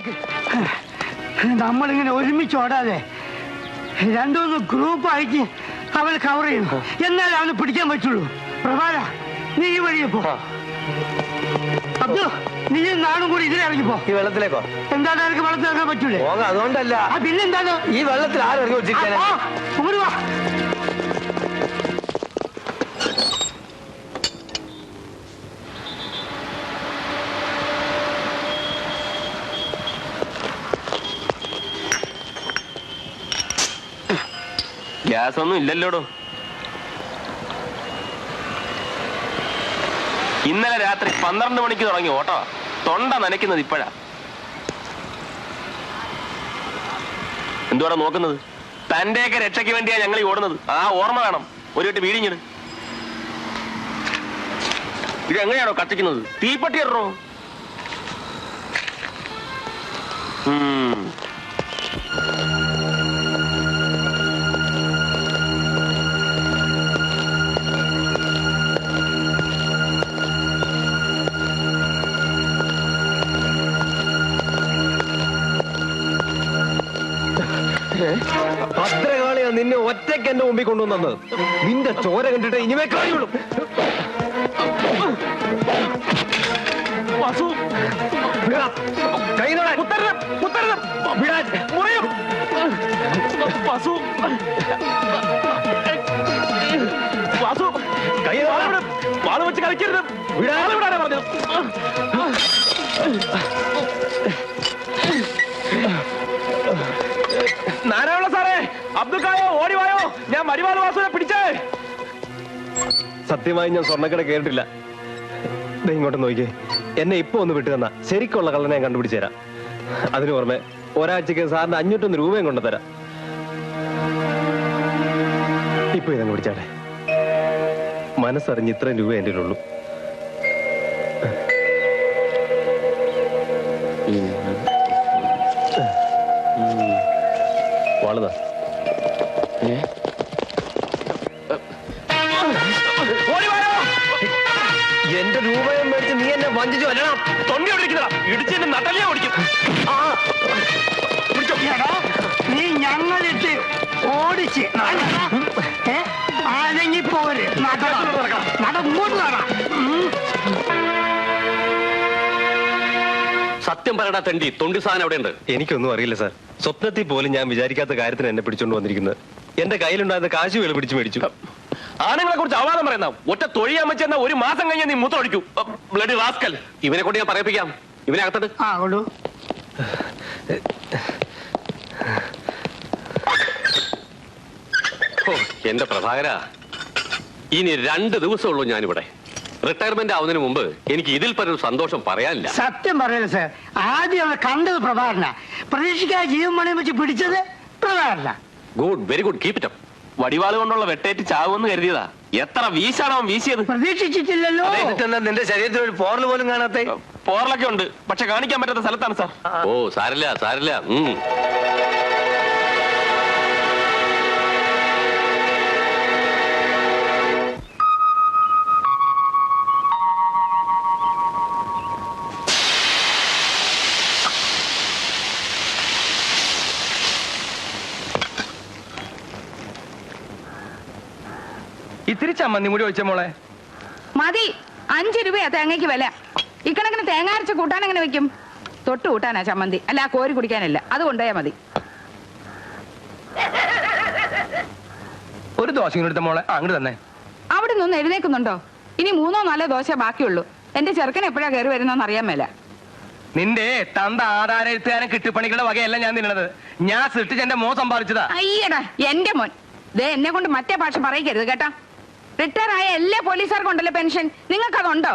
നടക്ക്. നമ്മളിങ്ങനെ ഒരുമിച്ച് ഓടാതെ രണ്ടുമൂന്ന് ഗ്രൂപ്പായിട്ട് അവൾ കവർ ചെയ്യണം. എന്നാലേ അവന് പിടിക്കാൻ പറ്റുള്ളൂ. പ്രഭാര നീ ഈ വഴിയെ പോ. അബ്ദു നീ നാടും കൂടി ഇതിലിറങ്ങിപ്പോ ഈ വെള്ളത്തിലേക്കോ എന്താണ് എനിക്ക് വെള്ളത്തിൽ ഇറങ്ങാൻ പറ്റൂലേ? അതുകൊണ്ടല്ല. പിന്നെന്താണ് ഈ വെള്ളത്തിൽ ആരും ഇറങ്ങി ആ, ഗ്യാസ് ഒന്നും ഇല്ലല്ലോടോ? ഇന്നലെ രാത്രി പന്ത്രണ്ട് മണിക്ക് തുടങ്ങി ഓട്ടോ. തൊണ്ട നനയ്ക്കുന്നത് ഇപ്പോഴാ. എന്തുവാടാ നോക്കുന്നത്? തന്റെയൊക്കെ രക്ഷയ്ക്ക് വേണ്ടിയാ ഞങ്ങൾ ഈ ഓടുന്നത്. ആ ഓർമ്മ വേണം. ഒരു കെട്ട് വീടിഞ്ഞിട്. ഇത് എങ്ങനെയാണോ കത്തിക്കുന്നത്? തീപ്പട്ടി ഇടറോ ഭദ്രകാളിയാ നിന്നെ ഒറ്റയ്ക്ക് എന്റെ മുമ്പിൽ കൊണ്ടുവന്നത്. നിന്റെ ചോര കണ്ടിട്ട് ഇനിമേ കഴിയുള്ളൂ വാസു. വിടാൻ. മുറിയും. വാസു. വാസു. കൈ. വാൾ വെച്ച് കളിക്കരുത്. വിടാതെ വിടാനാ പറഞ്ഞത്. സത്യമായി ഞാൻ സ്വർണക്കട കേട്ടിട്ടില്ല. ദേ ഇങ്ങോട്ട് നോക്കിയേ. എന്നെ ഇപ്പൊ ഒന്ന് വിട്ടു തന്നാ. ശരിക്കുള്ള കള്ളനെ ഞാൻ കണ്ടുപിടിച്ചു തരാം. അതിന് പുറമെ ഒരാഴ്ചക്ക് സാറിന് അഞ്ഞൂറ്റൊന്ന് രൂപയും കൊണ്ടുതരാം. ഇപ്പൊ ഇതങ്ങ് പിടിച്ചാട്ടെ. മനസ്സറിഞ്ഞ് ഇത്രയും രൂപ എന്റെ ഉള്ളൂ വളതാ. ഇടിച്ചെന്റെ നട്ടലിയെ ഓടിക്കും നീ ഞങ്ങളിട്ട് ഓടിച്ച് ആരെങ്കിൽ ആരെങ്കി പോര്. നട. നട ഇങ്ങോട്ട് നട. സത്യം പറയടാ തണ്ടി തൊണ്ടി സാധനം അവിടെ ഉണ്ട് എനിക്കൊന്നും അറിയില്ല സാർ. സ്വപ്നത്തിൽ പോലും ഞാൻ വിചാരിക്കാത്ത കാര്യത്തിന് എന്നെ പിടിച്ചോണ്ട് വന്നിരിക്കുന്നത് എന്റെ കയ്യിലുണ്ടായിരുന്ന കാശ് വേൾ പിടിച്ചു മേടിച്ചു. ആണുങ്ങളെ കുറിച്ച് അവാദം പറയുന്ന ഒറ്റ തൊഴിയാൻ വെച്ചെന്ന ഒരു മാസം കഴിഞ്ഞാൽ നീ മൂത്തൊഴിക്കൂ ബ്ലഡ് റാസ്കൽ. ഇവനെ കൊണ്ട് ഞാൻ പറയിപ്പിക്കാം. ഇവനെ അകത്തോട്ട് ആ കൊണ്ടു. എന്റെ പ്രഭാകര. ഇനി രണ്ട് ദിവസമുള്ളൂ ഞാനിവിടെ. റിട്ടയർമെന്റ് ആവുന്നതിന് മുമ്പ് എനിക്ക് ഇതിൽ പരൊരു സന്തോഷം പറയാനില്ല. സത്യം പറയല സർ ആദ്യം അവനെ കണ്ടത് പ്രഭാകരന. പ്രതീക്ഷിക്കാതെ ജീവൻ പണയം വെച്ച് പിടിച്ചത് പ്രഭാകരന. Good very good. Keep it up. വടിവാൾ കൊണ്ടുള്ള വെട്ടേറ്റ് ചാവുമെന്ന് കരുതിയതാ. എത്ര വീശാണോ വീശിയത്? പ്രതീക്ഷിച്ചിട്ടില്ലല്ലോ. നിന്റെ ശരീരത്തിൽ ഒരു പോറൽ പോലും കാണാത്ത പോറലൊക്കെ ഉണ്ട്. പക്ഷെ കാണിക്കാൻ പറ്റാത്ത സ്ഥലത്താണ് സാർ. ഓ സാരില്ല സാരില്ല. ഉം. ഇത്തിരി ചമ്മന്തി കൂടി ഒഴിച്ച മോളെ. മതി. അഞ്ചു രൂപയാ തേങ്ങയ്ക്ക് വില. ഇക്കണക്കിന് തേങ്ങ അരച്ച് കൂട്ടാൻ എങ്ങനെ വെക്കും? തൊട്ട് കൂട്ടാനാ ചമ്മന്തി. അല്ല ആ കോരി കുടിക്കാനല്ല. അത് കൊണ്ടുപോയാ മതി. ഒരു ദോശ എടുത്ത മോളെ. അങ്ങോട്ട് തന്നെ. അവിടെ നിന്ന് എഴുന്നേക്കുന്നുണ്ടോ ഇനി മൂന്നോ നാലോ ദോശ ബാക്കിയുള്ളൂ. എന്റെ ചെറുക്കൻ എപ്പോഴാ കയറി വരുന്നോന്ന് അറിയാൻ മേല. നിന്റെ തന്ത ആധാര എഴുത്തുകാരൻ കിട്ടുപണികളുടെ വകയല്ല ഞാൻ നിന്നത് ഞാൻ സൃഷ്ടിച്ച് എന്റെ മോ സമ്പാദിച്ചതാ. അയ്യടാ എന്റെ മോൻ. ദേ എന്നെ കൊണ്ട് മറ്റേ ഭാഷ പറയിക്കരുത് കേട്ടാ. റിട്ടയർ ആയ എല്ലാ പോലീസുകാർക്കും ഉണ്ടല്ലോ പെൻഷൻ. നിങ്ങൾക്കതുണ്ടോ?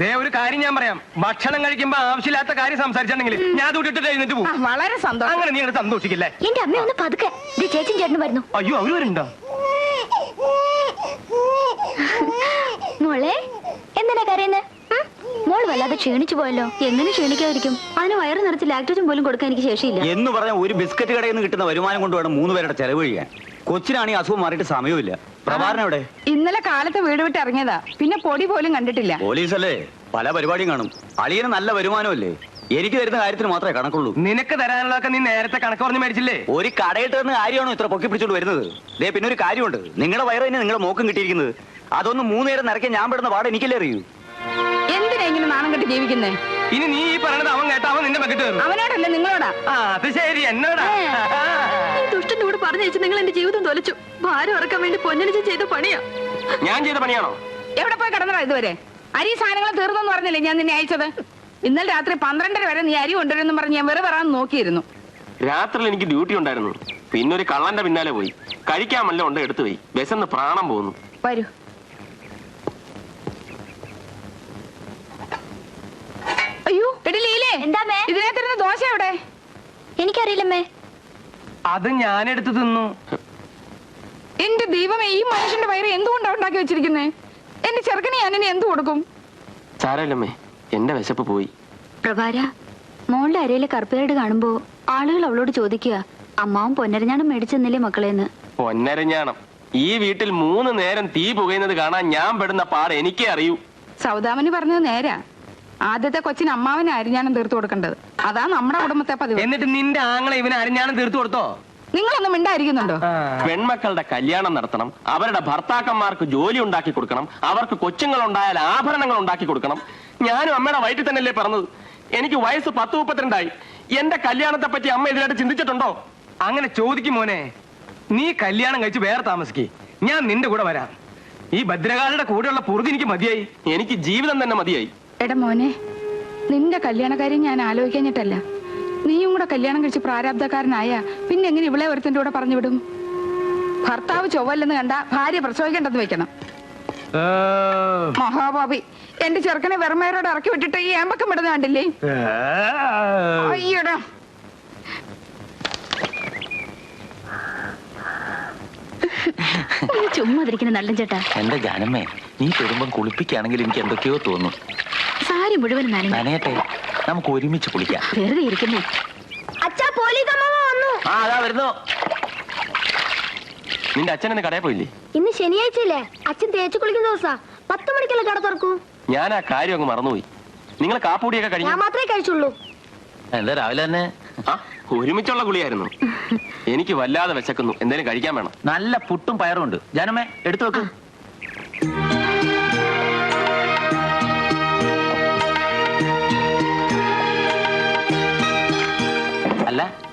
ദേ ഒരു കാര്യം ഞാൻ പറയാം. ഭക്ഷണം കഴിക്കുമ്പോ ആവശ്യമില്ലാത്ത കാര്യം സംസാരിച്ചിട്ടുണ്ടെങ്കിൽ ഞാൻ അത് വിട്ടിട്ട് എഴുന്നിട്ട് പോകും വളരെ സന്തോഷം. അങ്ങനെ നിങ്ങൾ സന്തോഷിക്കില്ലേ? എന്റെ അമ്മ ഒന്ന് പതുക്കെ. ചേച്ചി ചേട്ടന് വരുന്നു. അയ്യോ അവർ വരുന്നുണ്ടോ? മോളെ എന്തിനാ കരയുന്നത് മോൾ വല്ലാതെ ക്ഷീണിച്ചു പോയല്ലോ. എങ്ങനെ ക്ഷീണിക്കാതിരിക്കും? അതിന് വയറ് നിറച്ച് ലാക്ടോജൻ പോലും കൊടുക്കാൻ എനിക്ക് ശേഷിയില്ല. എന്ന് പറഞ്ഞ ഒരു ബിസ്ക്കറ്റ് കടയിൽ നിന്ന് കിട്ടുന്ന വരുമാനം കൊണ്ട് വേണം മൂന്ന് പേരുടെ ചെലവ് കഴിയാൻ. കൊച്ചിനാണെങ്കിൽ അസുഖം മാറിയിട്ട് സമയമില്ല പ്രഭാകരൻ എവിടെ? ഇന്നലെ കാലത്ത് വീട് വിട്ട് ഇറങ്ങിയതാ. പിന്നെ പൊടി പോലും കണ്ടിട്ടില്ല. പോലീസ് അല്ലേ പല പരിപാടിയും കാണും. അളിയന് നല്ല വരുമാനമല്ലേ? എനിക്ക് തരുന്ന കാര്യത്തിന് മാത്രമേ കണക്കുള്ളൂ. നിനക്ക് തരാനുള്ളതൊക്കെ നീ നേരത്തെ കണക്ക് പറഞ്ഞ് മേടിച്ചില്ലേ? ഒരു കടയിട്ട് തന്ന കാര്യമാണോ ഇത്ര പൊക്കി പിടിച്ചോണ്ട് വരുന്നത്? ദേ പിന്നെ ഒരു കാര്യമുണ്ട്. നിങ്ങളുടെ വയറ് തന്നെ നിങ്ങളുടെ മോക്കും കിട്ടിയിരിക്കുന്നത്. അതൊന്നും മൂന്ന് നേരം നിറയ്ക്കാൻ ഞാൻ പെടുന്ന പാട് എനിക്കല്ലേ അറിയൂ? എന്തിനാ ഇങ്ങനെ നാണം കെട്ട് ജീവിക്കുന്നേ? ഇനി നീ ഈ പറയണത് അവൻ കേട്ട അവൻ നിന്റെ ബക്കറ്റ് അവനോടല്ലേ അവനോടല്ല നിങ്ങളോടാ? ആ അത് ശരി എന്നോടാ. പറഞ്ഞയച്ച് നിങ്ങൾ എന്റെ ജീവിതം തൊലച്ചു. ഭാരം ഇറക്കാൻ വേണ്ടി പൊന്നണിച്ച് ചെയ്ത പണിയാ. ഞാൻ ചെയ്ത പണിയാണോ? എവിടെ പോയി കിടന്നടാ ഇതുവരെ? അരി സാധനങ്ങൾ തീർന്നെന്ന് പറഞ്ഞില്ലേ ഞാൻ നിന്നെ അയച്ചത്? ഇന്നലെ രാത്രി പന്ത്രണ്ടര വരെ നീ അരി കൊണ്ടുവരുമെന്ന് പറഞ്ഞ് ഞാൻ വെറുതെ വരാൻ നോക്കിയിരുന്നു. രാത്രിയിൽ എനിക്ക് ഡ്യൂട്ടി ഉണ്ടായിരുന്നു. പിന്നെ ഒരു കള്ളന്റെ പിന്നാലെ പോയി. കഴിക്കാൻ വല്ല ഉണ്ട് എടുത്തു പോയി. വിശന്ന് പ്രാണം പോകുന്നു. വരൂ. അയ്യോ ഇഡലിയില്ലേ ഇതിനെ തരുന്ന ദോശ എവിടെ? എനിക്കറിയില്ലമ്മേ. അത് ഞാൻ എടുത്ത് തിന്നു. എന്റെ ദൈവമേ ഈ മനുഷ്യന്റെ വയറ് എന്തുകൊണ്ടാണ് ഉണ്ടാക്കി വെച്ചിരിക്കുന്നേ? എന്റെ ചെറുക്കനെ ഞാൻ ഇനി എന്ത് കൊടുക്കും? സാരല്ലമ്മേ എന്റെ വിശപ്പ് പോയി. പ്രഭാര മോളുടെ അരയിലെ കറുപ്പേരട് കാണുമ്പോ ആളുകൾ അവളോട് ചോദിക്കുക അമ്മാവും പൊന്നരഞ്ഞാണം മേടിച്ചെന്നില്ലേ മക്കളെന്ന്? പൊന്നരഞ്ഞാണം. ഈ വീട്ടിൽ മൂന്ന് നേരം തീ പുകയുന്നത് കാണാൻ ഞാൻ പെടുന്ന പാട് എനിക്കേ അറിയൂ. സൗദാമന് പറഞ്ഞത് നേരാ. ആദ്യത്തെ കൊച്ചിന് അമ്മാവനെ അരിഞ്ഞാണം തീർത്തു കൊടുക്കേണ്ടത്. അതാ നമ്മുടെ കുടുംബത്തെ പതിവ്. എന്നിട്ട് നിന്റെ ആങ്ങളെ ഇവന് അരിഞ്ഞാണം തീർത്തു കൊടുത്തോ? നിങ്ങളൊന്നും മിണ്ടായിരിക്കുന്നുണ്ടോ? പെൺമക്കളുടെ കല്യാണം നടത്തണം അവരുടെ ഭർത്താക്കന്മാർക്ക് ജോലി ഉണ്ടാക്കി കൊടുക്കണം അവർക്ക് കൊച്ചുങ്ങൾ ഉണ്ടായാൽ ആഭരണങ്ങൾ ഉണ്ടാക്കി കൊടുക്കണം. ഞാനും അമ്മയുടെ വയറ്റിൽ തന്നെയല്ലേ പറഞ്ഞത് എനിക്ക് വയസ്സ് പത്ത് മുപ്പത്തിരണ്ടായി. എന്റെ കല്യാണത്തെ പറ്റി അമ്മ ഇതിലായിട്ട് ചിന്തിച്ചിട്ടുണ്ടോ? അങ്ങനെ ചോദിക്കും മോനെ. നീ കല്യാണം കഴിച്ച് വേറെ താമസിക്കേ. ഞാൻ നിന്റെ കൂടെ വരാം. ഈ ഭദ്രകാളിയുടെ കൂടെയുള്ള പുറുതി എനിക്ക് മതിയായി. എനിക്ക് ജീവിതം തന്നെ മതിയായി. എടാ മോനെ നിന്റെ കല്യാണ കാര്യം ഞാൻ ആലോചിക്കഞ്ഞിട്ടല്ല. നീയും കൂടെ കല്യാണം കഴിച്ച് പ്രാരാബ്ധക്കാരനായ പിന്നെ എങ്ങനെ ഇവളെ ഒരുത്തിന്റെ കൂടെ പറഞ്ഞു വിടും? ഭർത്താവ് ചൊവ്വല്ലെന്ന് കണ്ട ഭാര്യ പ്രസവിക്കേണ്ടെന്ന് വെക്കണം. മഹാബാബി എന്റെ ചെറുക്കനെ വെറുമേരോട് ഇറക്കി വിട്ടിട്ട് ഈ ഏമ്പക്കം വിടുന്ന കണ്ടില്ലേ? അയ്യടാ. ചുമ്മാതിരിക്കുന്ന ചുമ്മാ നല്ല ചേട്ടാ. എന്റെ ജാനമ്മേ നീ പെടുമ്പം കുളിപ്പിക്കുകയാണെങ്കിൽ എനിക്ക് എന്തൊക്കെയോ തോന്നും. സാരി മുഴുവൻ നനയട്ടെ നമുക്ക് ഒരുമിച്ച് കുളിക്കാം. വെറുതെ ഇരിക്കുന്നേ. അച്ഛാ പോലീസ് വന്നു. ആ അതാ വരുന്നു. നിന്റെ അച്ഛൻ എന്നെ കടയിൽ പോയില്ലേ? ഇന്ന് ശനിയാഴ്ചയല്ലേ? അച്ഛൻ തേച്ചു കുളിക്കുന്ന ദിവസാ. പത്ത് മണിക്കല്ലേ കട തുറക്കൂ? ഞാൻ ആ കാര്യം അങ്ങ് മറന്നുപോയി. നിങ്ങൾ കാപ്പൂടിയൊക്കെ കഴിഞ്ഞു മാത്രമേ കഴിച്ചുള്ളൂ. എന്താ രാവിലെ തന്നെ? ആ ഒരുമിച്ചുള്ള കുളിയായിരുന്നു എനിക്ക് വല്ലാതെ വിശക്കുന്നു. എന്തേലും കഴിക്കാൻ വേണം. നല്ല പുട്ടും പയറും ഉണ്ട്. ജനമേ എടുത്തു വെക്ക്.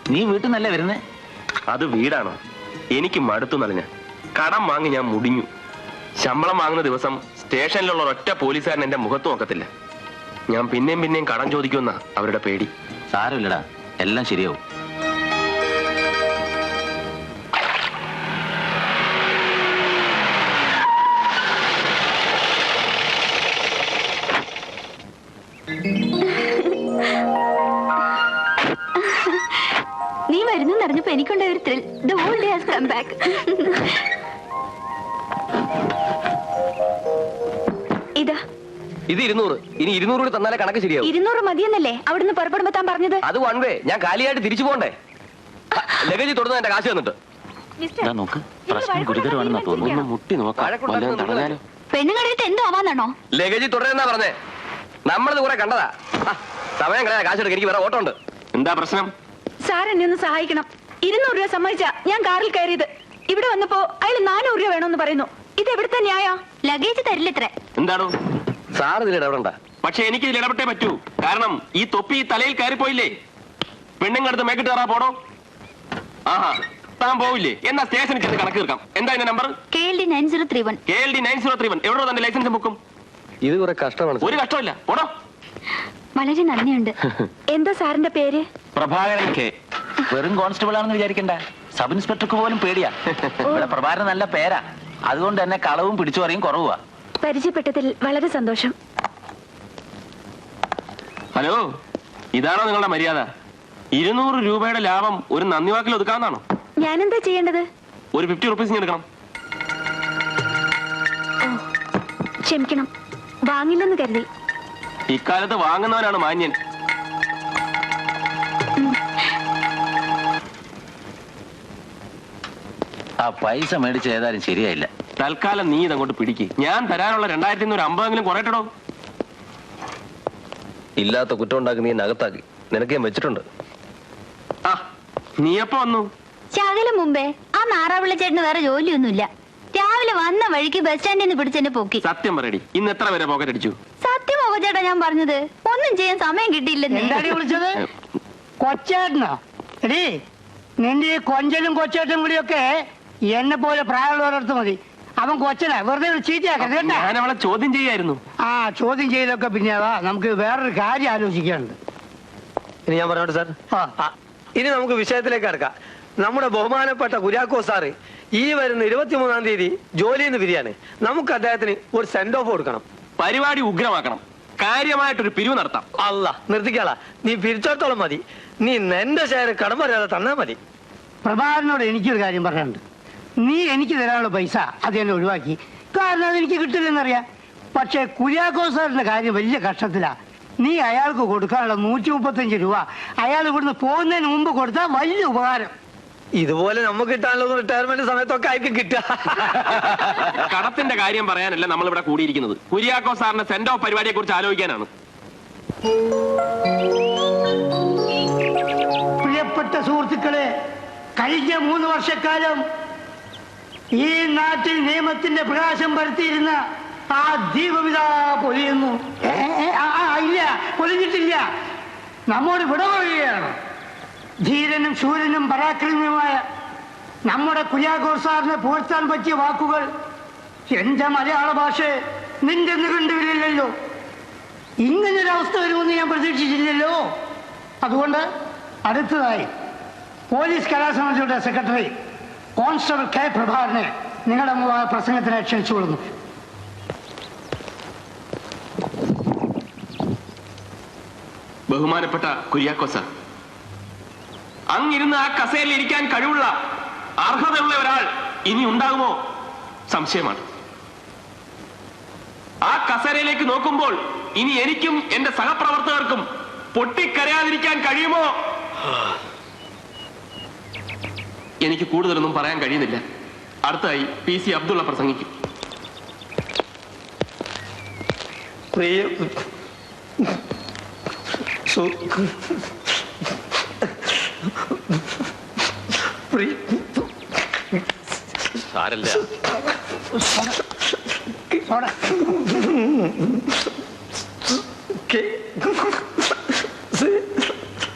നീ വീട്ടിൽ നിന്നല്ലേ വരുന്നേ? അത് വീടാണോ? എനിക്ക് മടുത്തു നനഞ്ഞ. കടം വാങ്ങി ഞാൻ മുടിഞ്ഞു. ശമ്പളം വാങ്ങുന്ന ദിവസം സ്റ്റേഷനിലുള്ള ഒറ്റ പോലീസുകാരൻ എന്റെ മുഖത്ത് നോക്കത്തില്ല. ഞാൻ പിന്നെയും പിന്നെയും കടം ചോദിക്കുന്ന അവരുടെ പേടി. സാരമില്ലടാ. എല്ലാം ശരിയാവും. എനിക്കുണ്ടായ The thrill the whole day has come back ഇതാ. ഇത് ഇരുന്നൂറ്. ഇനി ഇരുന്നൂറ് കൂടി തന്നാലേ കണക്ക് ശരിയാവും. ഇരുന്നൂറ് മതിയെന്നല്ലേ? അവിടുന്ന് പുറപ്പെടുമ്പോ താൻ പറഞ്ഞത്? അത് വൺ വേ ഞാൻ കാലിയായിട്ട് തിരിച്ചു പോണ്ടേ ലഗേജ് തുടർന്ന് എന്റെ കാശ് തന്നിട്ട്. ഇതാ നോക്ക്. പ്രശ്നം ഗുരുതരമാണെന്നാ ഒന്ന് തോന്നുന്നു മുട്ടി നോക്കാം. വല്ലതും തടഞ്ഞാലോ? പെണ്ണുങ്ങളുടെ എന്തോ ആവാന്നാണോ? ലഗേജ് തുടരുന്നാ പറഞ്ഞേ. നമ്മളത് കുറെ കണ്ടതാ. ആ, സമയം കളയാ. കാശ് എടുக்க എനിക്ക് വേറെ ഓട്ടം ഉണ്ട്. എന്താ പ്രശ്നം? സാർ എന്നെ ഒന്ന് സഹായിക്കണം. ഇരുന്നൂറ് രൂപ സമ്മതിച്ച ഞാൻ കാറിൽ കയറിയത്. ഇവിടെ വന്നപ്പോ അയാൾ നാനൂറ് രൂപ വേണമെന്ന് പറയുന്നു. ഇത് എവിടുത്തെ ന്യായ? ലഗേജ് തരില്ലത്ര എന്താണോ? സാർ ഇതിൽ ഇടപെടണ്ട. പക്ഷെ എനിക്ക് ഇതിൽ ഇടപെട്ടേ പറ്റൂ. കാരണം ഈ തൊപ്പി ഈ തലയിൽ കയറിപ്പോയില്ലേ? പെണ്ണുങ്ങടുത്ത് മേക്കിട്ട് കയറാ പോടോ ആഹാ താൻ പോവില്ലേ? എന്നാ സ്റ്റേഷനിൽ ചെന്ന് കണക്ക് തീർക്കാം. എന്താ എന്റെ number? K L D nine zero three one. K L D nine zero three one. എവിടെ തന്റെ ലൈസൻസ് ബുക്കും? ഇത് കുറെ കഷ്ടമാണ് ഒരു കഷ്ടമില്ല പോടോ. വളരെ നന്ദിയുണ്ട്. എന്താ സാറിന്റെ പേര്? പ്രഭാകരൻ കെ. വെറും കോൺസ്റ്റബിൾ ആണെന്ന് വിചാരിക്കണ്ട. സബ് ഇൻസ്പെക്ടർക്ക് പോലും പേടിയാ. ഇവിടെ പ്രഭാരം നല്ല പേരാ. അതുകൊണ്ട് തന്നെ കളവും പിടിച്ചു പറയും കുറവാ പരിചയപ്പെട്ടതിൽ വളരെ സന്തോഷം. ഹലോ ഇതാണോ നിങ്ങളുടെ മര്യാദ? ഇരുന്നൂറ് രൂപയുടെ ലാഭം ഒരു നന്ദി വാക്കിൽ ഒതുക്കാവുന്നതാണോ? ഞാനെന്താ ചെയ്യേണ്ടത്? ഒരു ഫിഫ്റ്റി റുപ്പീസ് എടുക്കണം. ക്ഷമിക്കണം. വാങ്ങില്ലെന്ന് കരുതി. ഇക്കാലത്ത് വാങ്ങുന്നവനാണ് മാന്യൻ. ആ പൈസ മേടിച്ച് ഏതായാലും ശരിയായില്ല. തൽക്കാലം നീ ഇതങ്ങോട്ട് പിടിക്ക്. ഞാൻ തരാനുള്ള രണ്ടായിരത്തി അഞ്ഞൂറ് അമ്പതെങ്കിലും കുറയട്ടോ ഇല്ലാത്ത കുറ്റം ഉണ്ടാക്കി നീ നകത്താക്കി. നിനക്ക് ഞാൻ വെച്ചിട്ടുണ്ട്. ആ നീ എപ്പോ വന്നു? ശകലം മുമ്പേ ആ നാറാവിള്ള ചേട്ടന് വേറെ ജോലിയൊന്നുമില്ല. രാവിലെ വന്ന വഴിക്ക് ബസ് സ്റ്റാൻഡിൽ നിന്ന് പിടിച്ചെന്നെ പോക്കി. സത്യം പറയടി. ഇന്ന് എത്ര വരെ പോക്കറ്റ് അടിച്ചു? സത്യമോ ചേട്ടാ ഞാൻ പറഞ്ഞത്. ഒന്നും ചെയ്യാൻ സമയം കിട്ടിയില്ലെന്ന്. എന്താടി വിളിച്ചത്? കൊച്ചേട്ടനോ? എടീ നിന്റെ ഈ കൊഞ്ചലും കൊച്ചേട്ടനും കൂടിയൊക്കെ എന്നെ പോലെ പ്രായമുള്ളവരടുത്ത് മതി. അവൻ കൊച്ചനാ. വെറുതെ ഒരു ചീത്തയാക്കരുത് കേട്ടാ? ഞാൻ അവളെ ചോദ്യം ചെയ്യായിരുന്നു. ആ ചോദ്യം ചെയ്തൊക്കെ പിന്നെ അതാ നമുക്ക് വേറൊരു കാര്യം ആലോചിക്കാനുണ്ട്. ഇനി ഞാൻ പറഞ്ഞോട്ടെ സാർ? ആ. ആ, ഇനി നമുക്ക് വിഷയത്തിലേക്ക് കിടക്കാം. നമ്മുടെ ബഹുമാനപ്പെട്ട കുര്യാക്കോ സാറ് ഈ വരുന്ന ഇരുപത്തിമൂന്നാം തീയതി ജോലിയിൽ നിന്ന് പിരിയാണ്. നമുക്ക് അദ്ദേഹത്തിന് ഒരു സെൻഡ് ഓഫ് കൊടുക്കണം. പരിപാടി ഉഗ്രമാക്കണം. കാര്യമായിട്ടൊരു പിരിവ് നടത്താം. അല്ല നിർത്തിക്കാളാ. നീ പിരിച്ചോടത്തോളം മതി. നീ നിന്റെ ഷെയർ കടം തന്നാൽ തന്നാ മതി. പ്രഭാകരനോട് എനിക്കൊരു കാര്യം പറയാനുണ്ട്. നീ എനിക്ക് തരാനുള്ള പൈസ അത് എന്നെ ഒഴിവാക്കി. കാരണം അതെനിക്ക് കിട്ടില്ലെന്നറിയാം. പക്ഷേ കുര്യാക്കോ സാറിന്റെ കാര്യം വലിയ കഷ്ടത്തിലാ. നീ അയാൾക്ക് കൊടുക്കാനുള്ള നൂറ്റി മുപ്പത്തഞ്ച് രൂപ അയാൾ ഇവിടുന്ന് പോകുന്നതിന് മുമ്പ് കൊടുത്താൽ വലിയ ഉപകാരം. ഇതുപോലെ നമുക്ക് കിട്ടാനുള്ള റിട്ടയർമെന്റ് സമയത്തൊക്കെ ആയിരിക്കും കിട്ടുക. കടത്തിന്റെ കാര്യം പറയാനല്ല നമ്മൾ ഇവിടെ കൂടിയിരിക്കുന്നത്. കുര്യാക്കോ സാറിന്റെ സെന്റ് ഓഫ് പരിപാടിയെ കുറിച്ച് ആലോചിക്കാനാണ്. പ്രിയപ്പെട്ട സുഹൃത്തുക്കളെ കഴിഞ്ഞ മൂന്ന് വർഷക്കാലം ഈ നാട്ടിൽ നിയമത്തിന്റെ പ്രകാശം പരത്തിയിരുന്ന ആ ദീപവിത പൊലിയുന്നു. ഇല്ല പൊലിഞ്ഞിട്ടില്ല. നമ്മോട് വിട ധീരനും ശൂരനും പരാക്രമിയുമായ നമ്മുടെ കുര്യാക്കോർ സാറിനെ പുകഴ്ത്താൻ പറ്റിയ വാക്കുകൾ എന്റെ മലയാള ഭാഷ നിന്റെ നിഘണ്ടുവിലില്ലല്ലോ. ഇങ്ങനൊരവസ്ഥ വരുമെന്ന് ഞാൻ പ്രതീക്ഷിച്ചില്ലല്ലോ. അതുകൊണ്ട് അടുത്തതായി പോലീസ് കലാസമിതിയുടെ സെക്രട്ടറി കോൺസ്റ്റബിൾ കെ പ്രഭാകരനെ നിങ്ങളുടെ പ്രസംഗത്തിന് പ്രസംഗത്തിന് ക്ഷണിച്ചുകൊള്ളുന്നു ബഹുമാനപ്പെട്ട കുര്യാക്കോ സാർ അങ്ങിരുന്ന് ആ കസേരയിൽ ഇരിക്കാൻ കഴിവുള്ള അർഹതയുള്ള ഒരാൾ ഇനി ഉണ്ടാകുമോ? സംശയമാണ്. ആ കസേരയിലേക്ക് നോക്കുമ്പോൾ ഇനി എനിക്കും എന്റെ സഹപ്രവർത്തകർക്കും പൊട്ടിക്കരയാതിരിക്കാൻ കഴിയുമോ? എനിക്ക് കൂടുതലൊന്നും പറയാൻ കഴിയുന്നില്ല. അടുത്തായി പി സി അബ്ദുള്ള പ്രസംഗിക്കും. പ്രിയ സു- പ്രിയ സാരല്ല.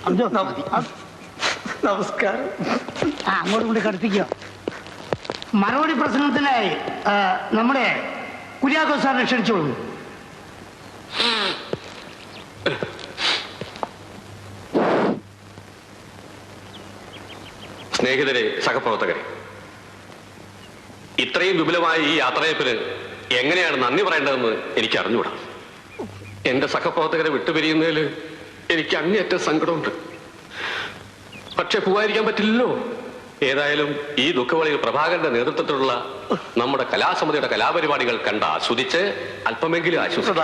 അബ്ദു, നമസ്കാരം. ആ അങ്ങോട്ട് മറുപടി പ്രസംഗത്തിനായി നമ്മുടെ കുര്യാക്കോ സാറിനെ ക്ഷണിച്ചോളൂ. സ്നേഹിതരെ സഹപ്രവർത്തകരെ ഇത്രയും വിപുലമായ ഈ യാത്രയപ്പിന് എങ്ങനെയാണ് നന്ദി പറയേണ്ടതെന്ന് എനിക്ക് അറിഞ്ഞുകൂടാ. എന്റെ സഹപ്രവർത്തകരെ വിട്ടുപിരിയുന്നതിൽ എനിക്ക് അങ്ങേയറ്റം സങ്കടമുണ്ട്. പക്ഷെ പോവാതിരിക്കാൻ പറ്റില്ലല്ലോ. ഏതായാലും ഈ ദുഃഖവളിയിൽ പ്രഭാകരന്റെ നേതൃത്വത്തിലുള്ള നമ്മുടെ കലാസമിതിയുടെ കലാപരിപാടികൾ കണ്ട് ആസ്വദിച്ച് അല്പമെങ്കിലും ആശ്വസിക്കും.